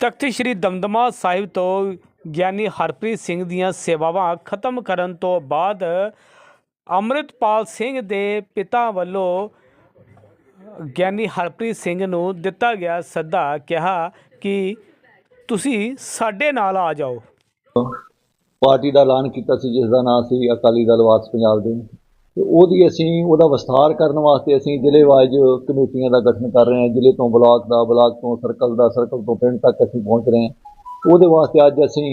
ਤਖਤ ਸ੍ਰੀ ਦਮਦਮਾ ਸਾਹਿਬ ਤੋਂ ਗਿਆਨੀ ਹਰਪ੍ਰੀਤ ਸਿੰਘ ਦੀਆਂ ਸੇਵਾਵਾਂ ਖਤਮ ਕਰਨ ਤੋਂ ਬਾਅਦ ਅੰਮ੍ਰਿਤਪਾਲ ਸਿੰਘ ਦੇ ਪਿਤਾ ਵੱਲੋਂ ਗਿਆਨੀ ਹਰਪ੍ਰੀਤ ਸਿੰਘ ਨੂੰ ਦਿੱਤਾ ਗਿਆ ਸੱਦਾ ਕਿਹਾ ਕਿ ਤੁਸੀਂ ਸਾਡੇ ਨਾਲ ਆ ਜਾਓ। ਪਾਰਟੀ ਦਾ ਐਲਾਨ ਕੀਤਾ ਸੀ, ਜਿਸ ਦਾ ਨਾਮ ਸੀ ਅਕਾਲੀ ਦਲ ਵਾਸ ਪੰਜਾਬ ਦੇ। ਤੇ ਉਹਦੀ ਅਸੀਂ ਉਹਦਾ ਵਿਸਥਾਰ ਕਰਨ ਵਾਸਤੇ ਅਸੀਂ ਜ਼ਿਲ੍ਹੇ ਵਾਈਜ਼ ਕਮੇਟੀਆਂ ਦਾ ਗਠਨ ਕਰ ਰਹੇ ਹਾਂ, ਜ਼ਿਲ੍ਹੇ ਤੋਂ ਬਲਾਕ ਦਾ, ਬਲਾਕ ਤੋਂ ਸਰਕਲ ਦਾ, ਸਰਕਲ ਤੋਂ ਪਿੰਡ ਤੱਕ ਅਸੀਂ ਪਹੁੰਚ ਰਹੇ ਹਾਂ। ਉਹਦੇ ਵਾਸਤੇ ਅੱਜ ਅਸੀਂ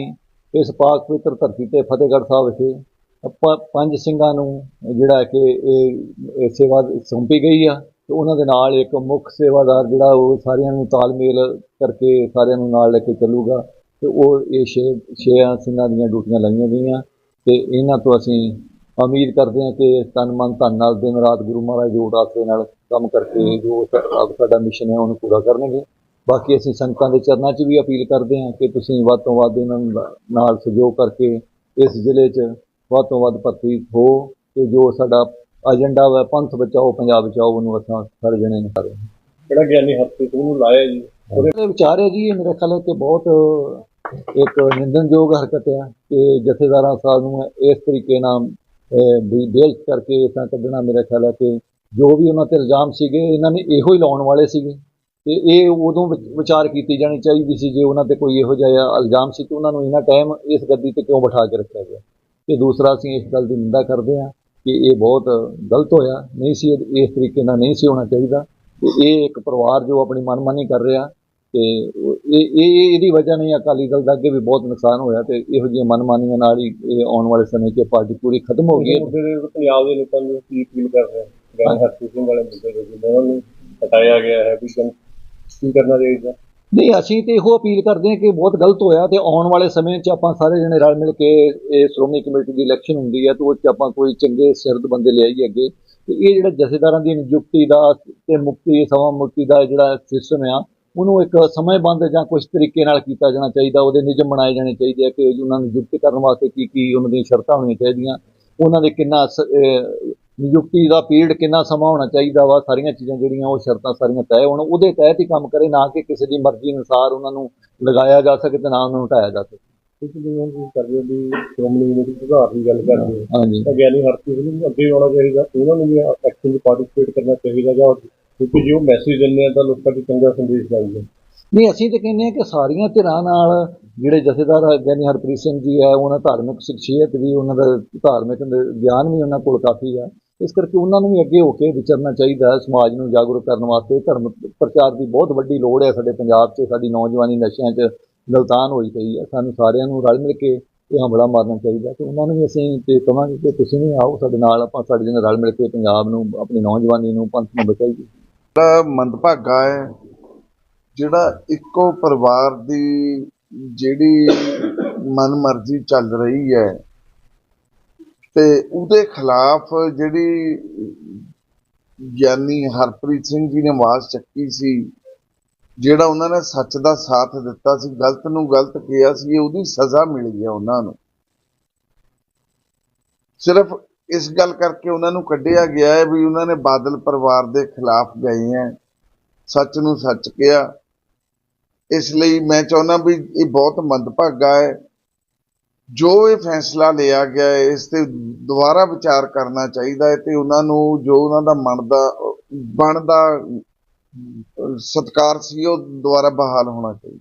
ਇਸ ਪਾਕ ਪਵਿੱਤਰ ਧਰਤੀ ਤੇ ਫਤਿਹਗੜ੍ਹ ਸਾਹਿਬ ਵਿਖੇ ਆਪਾਂ ਪੰਜ ਸਿੰਘਾਂ ਨੂੰ ਜਿਹੜਾ ਕਿ ਇਹ ਇਹ ਸੇਵਾ ਸੌਂਪੀ ਗਈ ਆ ਤੇ ਉਹਨਾਂ ਦੇ ਨਾਲ ਇੱਕ ਮੁੱਖ ਸੇਵਾਦਾਰ ਜਿਹੜਾ ਉਹ ਸਾਰਿਆਂ ਨੂੰ ਤਾਲਮੇਲ ਕਰਕੇ ਸਾਰਿਆਂ ਨੂੰ ਨਾਲ ਲੈ ਕੇ ਚੱਲੂਗਾ ਤੇ ਉਹ ਇਹ ਛੇ ਛੇ ਸਿੰਘਾਂ ਦੀਆਂ ਡਿਊਟੀਆਂ ਲਾਈਆਂ ਗਈਆਂ ਤੇ ਇਹਨਾਂ ਤੋਂ ਅਸੀਂ ਉਮੀਦ ਕਰਦੇ ਹਾਂ ਕਿ ਤਨ ਮਨ ਧਨ ਨਾਲ ਦਿਨ ਰਾਤ ਗੁਰੂ ਮਹਾਰਾਜ ਦੇ ਉਦਾਸੇ ਨਾਲ ਕੰਮ ਕਰਕੇ ਜੋ ਸਾਡਾ ਮਿਸ਼ਨ ਹੈ ਉਹਨੂੰ ਪੂਰਾ ਕਰਨਗੇ। ਬਾਕੀ ਅਸੀਂ ਸੰਗਤਾਂ ਦੇ ਚਰਨਾਂ 'ਚ ਵੀ ਅਪੀਲ ਕਰਦੇ ਹਾਂ ਕਿ ਤੁਸੀਂ ਵੱਧ ਤੋਂ ਵੱਧ ਇਹਨਾਂ ਨਾਲ ਸਹਿਯੋਗ ਕਰਕੇ ਇਸ ਜ਼ਿਲ੍ਹੇ 'ਚ ਵੱਧ ਤੋਂ ਵੱਧ ਭਰਤੀ ਹੋ ਤੇ ਜੋ ਸਾਡਾ ਏਜੰਡਾ ਵਾ ਪੰਥ ਬਚਾਓ ਪੰਜਾਬ ਬਚਾਓ ਉਹਨੂੰ ਅਸੀਂ ਸਾਰੇ ਜਣੇ ਨੇ ਕਰੇ ਜਿਹੜਾ ਗਿਆਨੀ ਹਰਪ੍ਰੀਤ ਨੂੰ ਲਾਇਆ ਜੀ। ਉਹਦੇ ਵਿਚਾਰ ਹੈ ਜੀ ਇਹ ਮੇਰੇ ਖਿਆਲ ਹੈ ਕਿ ਬਹੁਤ ਇੱਕ ਨਿੰਦਨਯੋਗ ਹਰਕਤ ਹੈ ਕਿ ਜਥੇਦਾਰਾਂ ਸਾਹਿਬ ਨੂੰ ਇਸ ਤਰੀਕੇ ਨਾਲ ਵੀ ਬੇਲ ਕਰਕੇ ਇਸ ਤਰ੍ਹਾਂ ਕੱਢਣਾ ਮੇਰਾ ਖਿਆਲ ਹੈ ਕਿ ਜੋ ਵੀ ਉਹਨਾਂ ਤੇ ਇਲਜ਼ਾਮ ਸੀਗੇ, ਇਹਨਾਂ ਨੇ ਇਹੋ ਹੀ ਲਾਉਣ ਵਾਲੇ ਸੀਗੇ। ਤੇ ਇਹ ਉਦੋਂ ਵਿਚਾਰ ਕੀਤੀ ਜਾਣੀ ਚਾਹੀਦੀ ਸੀ ਜੇ ਉਹਨਾਂ ਤੇ ਕੋਈ ਇਹੋ ਜਿਹਾ ਇਲਜ਼ਾਮ ਸੀ ਕਿ ਉਹਨਾਂ ਨੂੰ ਇਹਨਾਂ ਟਾਈਮ ਇਸ ਗੱਦੀ ਤੇ ਕਿਉਂ ਬਿਠਾ ਕੇ ਰੱਖਿਆ ਗਿਆ। ਤੇ ਦੂਸਰਾ, ਅਸੀਂ ਇਸ ਗੱਲ ਦੀ ਨਿੰਦਾ ਕਰਦੇ ਹਾਂ ਕਿ ਇਹ ਬਹੁਤ ਗਲਤ ਹੋਇਆ। ਨਹੀਂ ਸੀ ਇਸ ਤਰੀਕੇ ਨਾਲ ਨਹੀਂ ਸੀ ਹੋਣਾ ਚਾਹੀਦਾ। ਤੇ ਇਹ ਇੱਕ ਪਰਿਵਾਰ ਜੋ ਆਪਣੀ ਮਨਮਾਨੀ ਕਰ ਰਿਹਾ ਤੇ ਇਹ ਇਹ ਇਹਦੀ ਵਜ੍ਹਾ ਨਹੀਂ ਅਕਾਲੀ ਦਲ ਦਾ ਅੱਗੇ ਵੀ ਬਹੁਤ ਨੁਕਸਾਨ ਹੋਇਆ ਤੇ ਇਹੋ ਜਿਹੀਆਂ ਮਨਮਾਨੀਆਂ ਨਾਲ ਹੀ ਇਹ ਆਉਣ ਵਾਲੇ ਸਮੇਂ 'ਚ ਪਾਰਟੀ ਪੂਰੀ ਖਤਮ ਹੋ ਗਈ ਹੈ। ਪੰਜਾਬ ਦੇ ਲੋਕਾਂ ਨੂੰ ਕੀ ਅਪੀਲ ਕਰ ਰਹੇ ਗਿਆਨੀ ਹਰਪ੍ਰੀਤ ਸਿੰਘ ਵਾਲੇ ਮੁੱਦੇ ਦੇ ਉਹਨਾਂ ਨੂੰ ਹਟਾਇਆ ਗਿਆ ਹੈ ਵੀ ਕੀ ਕਰਨਾ ਚਾਹੀਦਾ? ਨਹੀਂ ਅਸੀਂ ਤੇ ਇਹੋ ਅਪੀਲ ਕਰਦੇ ਹਾਂ ਕਿ ਬਹੁਤ ਗਲਤ ਹੋਇਆ ਤੇ ਆਉਣ ਵਾਲੇ ਸਮੇਂ 'ਚ ਆਪਾਂ ਸਾਰੇ ਜਣੇ ਰਲ ਮਿਲ ਕੇ ਇਹ ਸ਼੍ਰੋਮਣੀ ਕਮੇਟੀ ਦੀ ਇਲੈਕਸ਼ਨ ਹੁੰਦੀ ਹੈ ਤੇ ਉਹ 'ਚ ਆਪਾਂ ਕੋਈ ਚੰਗੇ ਸਿਰਦ ਬੰਦੇ ਲਿਆਈਏ ਅੱਗੇ। ਤੇ ਇਹ ਜਿਹੜਾ ਜਥੇਦਾਰਾਂ ਦੀ ਨਿਯੁਕਤੀ ਦਾ ਤੇ ਮੁਕਤੀ ਸਮਾਂ ਮੁਕਤੀ ਦਾ ਜਿਹੜਾ ਸਿਸਟਮ ਆ ਉਹਨੂੰ ਇੱਕ ਸਮੇਂਬੰਦ ਜਾਂ ਕੁਝ ਤਰੀਕੇ ਨਾਲ ਕੀਤਾ ਜਾਣਾ ਚਾਹੀਦਾ ਉਹਦੇ ਨਿਯਮ ਬਣਾਏ ਜਾਣੇ ਚਾਹੀਦੇ ਆ ਕਿ ਉਹਨਾਂ ਨੂੰ ਨਿਯੁਕਤ ਕਰਨ ਵਾਸਤੇ ਕੀ ਕੀ ਉਹਨਾਂ ਦੀਆਂ ਸ਼ਰਤਾਂ ਹੋਣੀਆਂ ਚਾਹੀਦੀਆਂ। ਉਹਨਾਂ ਦੇ ਕਿੰਨਾ ਨਿਯੁਕਤੀ ਦਾ ਪੀਰੀਅਡ ਕਿੰਨਾ ਸਮਾਂ ਹੋਣਾ ਚਾਹੀਦਾ ਵਾ ਸਾਰੀਆਂ ਚੀਜ਼ਾਂ ਜਿਹੜੀਆਂ ਉਹ ਸ਼ਰਤਾਂ ਸਾਰੀਆਂ ਤੈਅ ਹੋਣ ਉਹਦੇ ਤਹਿਤ ਹੀ ਕੰਮ ਕਰੇ ਨਾ ਕਿ ਕਿਸੇ ਦੀ ਮਰਜ਼ੀ ਅਨੁਸਾਰ ਉਹਨਾਂ ਨੂੰ ਲਗਾਇਆ ਜਾ ਸਕੇ ਤੇ ਨਾ ਉਹਨਾਂ ਨੂੰ ਹਟਾਇਆ ਜਾ ਸਕੇ। ਤੁਸੀਂ ਜਿਵੇਂ ਤੁਸੀਂ ਕਰਦੇ ਹੋ ਵੀ ਸ਼੍ਰੋਮਣੀ ਕਮੇਟੀ ਸੁਧਾਰ ਦੀ ਗੱਲ ਕਰਦੇ ਹੋ ਹਾਂਜੀ। ਤਾਂ ਗਿਆਨੀ ਹਰਪ੍ਰੀਤ ਨੂੰ ਅੱਗੇ ਆਉਣਾ ਚਾਹੀਦਾ ਉਹਨਾਂ ਨੂੰ ਵੀ ਐਕਸ਼ਨ ਵਿੱਚ ਪਾਰਟਿਸਿਪੇਟ ਕਰਨਾ ਚਾਹੀਦਾ ਜਾਂ ਕਿਉਂਕਿ ਜੇ ਉਹ ਮੈਸੇਜ ਦਿੰਦੇ ਆ ਤਾਂ ਲੋਕਾਂ 'ਚ ਚੰਗਾ ਸੰਦੇਸ਼ ਜਾਂਦੇ ਨਹੀਂ, ਅਸੀਂ ਤਾਂ ਕਹਿੰਦੇ ਹਾਂ ਕਿ ਸਾਰੀਆਂ ਧਿਰਾਂ ਨਾਲ ਜਿਹੜੇ ਜਥੇਦਾਰ ਗਿਆਨੀ ਹਰਪ੍ਰੀਤ ਸਿੰਘ ਜੀ ਹੈ, ਉਹਨਾਂ ਧਾਰਮਿਕ ਸ਼ਖਸੀਅਤ ਵੀ, ਉਹਨਾਂ ਦਾ ਧਾਰਮਿਕ ਗਿਆਨ ਵੀ ਉਹਨਾਂ ਕੋਲ ਕਾਫੀ ਹੈ ਇਸ ਕਰਕੇ ਉਹਨਾਂ ਨੂੰ ਵੀ ਅੱਗੇ ਹੋ ਕੇ ਵਿਚਰਨਾ ਚਾਹੀਦਾ ਹੈ, ਸਮਾਜ ਨੂੰ ਜਾਗਰੂਕ ਕਰਨ ਵਾਸਤੇ। ਧਰਮ ਪ੍ਰਚਾਰ ਦੀ ਬਹੁਤ ਵੱਡੀ ਲੋੜ ਹੈ ਸਾਡੇ ਪੰਜਾਬ 'ਚ, ਸਾਡੀ ਨੌਜਵਾਨੀ ਨਸ਼ਿਆਂ 'ਚ ਗਲਤਾਨ ਹੋਈ ਪਈ ਹੈ। ਸਾਨੂੰ ਸਾਰਿਆਂ ਨੂੰ ਰਲ ਮਿਲ ਕੇ ਇਹ ਹਮਲਾ ਮਾਰਨਾ ਚਾਹੀਦਾ ਤੇ ਉਹਨਾਂ ਨੂੰ ਵੀ ਅਸੀਂ ਤੇ ਕਹਾਂਗੇ ਕਿ ਤੁਸੀਂ ਵੀ ਆਓ, ਸਾਡੇ ਨਾਲ ਆਪਾਂ, ਸਾਡੇ ਜਣੇ ਰਲ ਮਿਲ ਕੇ ਪੰਜਾਬ ਨੂੰ, ਆਪਣੀ ਨੌਜਵਾਨੀ ਨੂੰ, ਪੰਥ ਨੂੰ ਬਚਾਈਏ। ਬੜਾ ਮੰਦਭਾਗਾ ਹੈ, ਜਿਹੜਾ ਇੱਕੋ ਪਰਿਵਾਰ ਦੀ ਜਿਹੜੀ ਮਨਮਰਜ਼ੀ ਚੱਲ ਰਹੀ ਹੈ ਤੇ ਉਹਦੇ ਖਿਲਾਫ ਜਿਹੜੀ ਗਿਆਨੀ ਹਰਪ੍ਰੀਤ ਸਿੰਘ ਜੀ ਨੇ ਆਵਾਜ਼ ਚੱਕੀ ਸੀ, ਜਿਹੜਾ ਉਹਨਾਂ ਨੇ ਸੱਚ ਦਾ ਸਾਥ ਦਿੱਤਾ ਸੀ, ਗਲਤ ਨੂੰ ਗਲਤ ਕਿਹਾ ਸੀ, ਉਹਦੀ ਸਜ਼ਾ ਮਿਲ ਗਈ ਉਹਨਾਂ ਨੂੰ। ਸਿਰਫ ਇਸ ਗੱਲ ਕਰਕੇ ਉਹਨਾਂ ਨੂੰ ਕੱਢਿਆ ਗਿਆ ਹੈ ਵੀ ਉਹਨਾਂ ਨੇ ਬਾਦਲ ਪਰਿਵਾਰ ਦੇ ਖਿਲਾਫ ਗਏ ਹੈ। ਸੱਚ ਨੂੰ ਸੱਚ ਕਿਹਾ। ਇਸ ਲਈ ਮੈਂ ਚਾਹੁੰਦਾ ਵੀ ਇਹ ਬਹੁਤ ਮੰਦਭਾਗਾ ਹੈ। ਜੋ ਇਹ ਫੈਸਲਾ ਲਿਆ ਗਿਆ ਹੈ, ਇਸ ਤੇ ਦੁਬਾਰਾ ਵਿਚਾਰ ਕਰਨਾ ਚਾਹੀਦਾ ਹੈ ਤੇ ਉਹਨਾਂ ਨੂੰ ਜੋ ਉਹਨਾਂ ਦਾ ਮਨ ਦਾ ਬਣਦਾ ਸਤਕਾਰ ਸੀ, ਉਹ ਦੁਬਾਰਾ ਬਹਾਲ ਹੋਣਾ ਚਾਹੀਦਾ